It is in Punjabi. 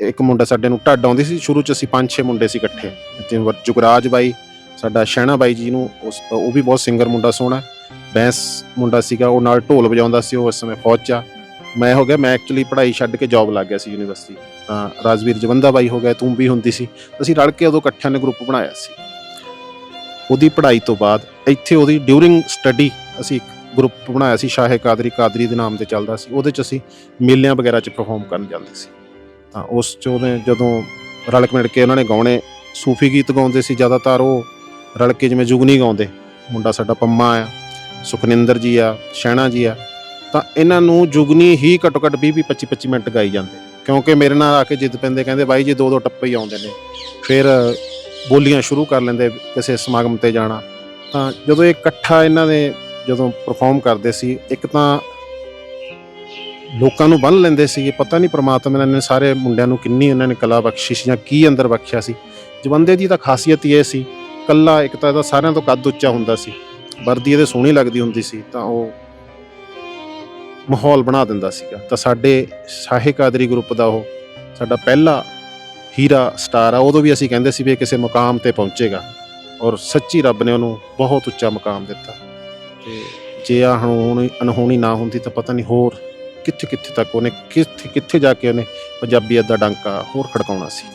ਇੱਕ ਮੁੰਡਾ ਸਾਡੇ ਨੂੰ ਢੱਡ ਆਉਂਦੀ ਸੀ, ਸ਼ੁਰੂ ਚ ਅਸੀਂ ਪੰਜ ਛੇ ਮੁੰਡੇ ਸੀ ਇਕੱਠੇ। ਜਿਵੇਂ ਜੁਗਰਾਜ ਬਾਈ, ਸਾਡਾ ਸ਼ਹਿਣਾ ਬਾਈ ਜੀ ਨੂੰ, ਉਸ, ਉਹ ਵੀ ਬਹੁਤ ਸਿੰਗਰ ਮੁੰਡਾ ਸੋਹਣਾ। ਬੈਂਸ ਮੁੰਡਾ ਸੀਗਾ, ਉਹ ਨਾਲ ਢੋਲ ਵਜਾਉਂਦਾ ਸੀ, ਉਹ ਉਸ ਸਮੇਂ ਫੌਜ 'ਚ ਆ। ਮੈਂ ਹੋ ਗਿਆ, ਮੈਂ ਐਕਚੁਅਲੀ ਪੜ੍ਹਾਈ ਛੱਡ ਕੇ ਜੌਬ ਲੱਗ ਗਿਆ ਸੀ ਯੂਨੀਵਰਸਿਟੀ ਤਾਂ ਰਾਜਵੀਰ ਜਵੰਦਾ ਬਾਈ ਹੋ ਗਿਆ, ਤੂੰ ਵੀ ਹੁੰਦੀ ਸੀ। ਅਸੀਂ ਰਲ ਕੇ ਉਦੋਂ ਇਕੱਠਿਆਂ ਨੇ ਗਰੁੱਪ ਬਣਾਇਆ ਸੀ। ਉਹਦੀ ਪੜ੍ਹਾਈ ਤੋਂ ਬਾਅਦ ਇੱਥੇ ਉਹਦੀ ਡਿਊਰਿੰਗ ਸਟੱਡੀ ਅਸੀਂ ਇੱਕ ਗਰੁੱਪ ਬਣਾਇਆ ਸੀ, ਸ਼ਾਹੇ ਕਾਦਰੀ ਕਾਦਰੀ ਦੇ ਨਾਮ ਤੇ ਚੱਲਦਾ ਸੀ। ਉਹਦੇ 'ਚ ਅਸੀਂ ਮੇਲਿਆਂ ਵਗੈਰਾ 'ਚ ਪਰਫਾਰਮ ਕਰਨ ਜਾਂਦੇ ਸੀ। ਤਾਂ ਉਸ 'ਚ ਉਹਨੇ ਜਦੋਂ ਰਲ ਕੇ ਮਿਲ ਕੇ ਉਹਨਾਂ ਨੇ ਗਾਉਣੇ, ਸੂਫੀ ਗੀਤ ਗਾਉਂਦੇ ਸੀ ਜ਼ਿਆਦਾਤਰ ਉਹ ਰਲ ਕੇ ਜਿਵੇਂ ਜੁਗਨੀ ਗਾਉਂਦੇ, ਮੁੰਡਾ ਸਾਡਾ ਪੰਮਾ ਆ, ਸੁਖਨਿੰਦਰ ਜੀ ਆ ਸ਼ੈਣਾ ਜੀ ਆ, ਤਾਂ ਇਹਨਾਂ ਨੂੰ ਜੁਗਨੀ ਹੀ ਘੱਟੋ ਘੱਟ 20 20 25 25 ਮਿੰਟ ਗਾਈ ਜਾਂਦੇ। ਕਿਉਂਕਿ ਮੇਰੇ ਨਾਲ ਆ ਕੇ ਜਿੱਦ ਪੈਂਦੇ, ਕਹਿੰਦੇ ਬਾਈ ਜੀ ਦੋ ਦੋ ਟੱਪੇ ਹੀ ਆਉਂਦੇ ਨੇ। ਫਿਰ ਬੋਲੀਆਂ ਸ਼ੁਰੂ ਕਰ ਲੈਂਦੇ ਕਿਸੇ ਸਮਾਗਮ ਤੇ ਜਾਣਾ। ਤਾਂ ਜਦੋਂ ਇਹ ਇਕੱਠਾ ਇਹਨਾਂ ਨੇ ਜਦੋਂ ਪਰਫਾਰਮ ਕਰਦੇ ਸੀ, ਇੱਕ ਤਾਂ ਲੋਕਾਂ ਨੂੰ ਬੰਨ ਲੈਂਦੇ ਸੀ ਪਤਾ ਨਹੀਂ ਪ੍ਰਮਾਤਮਾ ਨੇ ਸਾਰੇ ਮੁੰਡਿਆਂ ਨੂੰ ਕਿੰਨੀ ਉਹਨਾਂ ਨੇ ਕਲਾ ਬਖਸ਼ਿਸ਼ ਜਾਂ ਕੀ ਅੰਦਰ ਬਖਸ਼ਿਆ ਸੀ। ਜਵੰਦੇ ਦੀ ਤਾਂ ਖਾਸੀਅਤ ਇਹ ਸੀ, ਕੱਲਾ ਇੱਕ ਤਾਂ ਇਹਦਾ ਸਾਰਿਆਂ ਤੋਂ ਕੱਦ ਉੱਚਾ ਹੁੰਦਾ ਸੀ, ਵਰਦੀ ਇਹਦੇ ਸੋਹਣੀ ਲੱਗਦੀ ਹੁੰਦੀ ਸੀ, ਤਾਂ ਉਹ ਮਾਹੌਲ ਬਣਾ ਦਿੰਦਾ ਸੀਗਾ। ਤਾਂ ਸਾਡੇ ਸ਼ਾਹੇ ਕਾਦਰੀ ਗਰੁੱਪ ਦਾ ਉਹ ਸਾਡਾ ਪਹਿਲਾ ਹੀਰਾ ਸਟਾਰ ਆ, ਉਦੋਂ ਵੀ ਅਸੀਂ ਕਹਿੰਦੇ ਸੀ ਵੀ ਇਹ ਕਿਸੇ ਮੁਕਾਮ ਤੇ ਪਹੁੰਚੇਗਾ, ਔਰ ਸੱਚੀ ਰੱਬ ਨੇ ਉਹਨੂੰ ਬਹੁਤ ਉੱਚਾ ਮੁਕਾਮ ਦਿੱਤਾ। ਤੇ ਜੇ ਆ ਹੁਣ ਅਨਹੋਣੀ ਨਾ ਹੁੰਦੀ ਤਾਂ ਪਤਾ ਨਹੀਂ ਹੋਰ ਕਿੱਥੇ ਕਿੱਥੇ ਤੱਕ ਉਹਨੇ ਕਿੱਥੇ ਕਿੱਥੇ ਜਾ ਕੇ ਉਹਨੇ ਪੰਜਾਬੀਅਤ ਦਾ ਡੰਕਾ ਹੋਰ ਖੜਕਾਉਣਾ ਸੀ।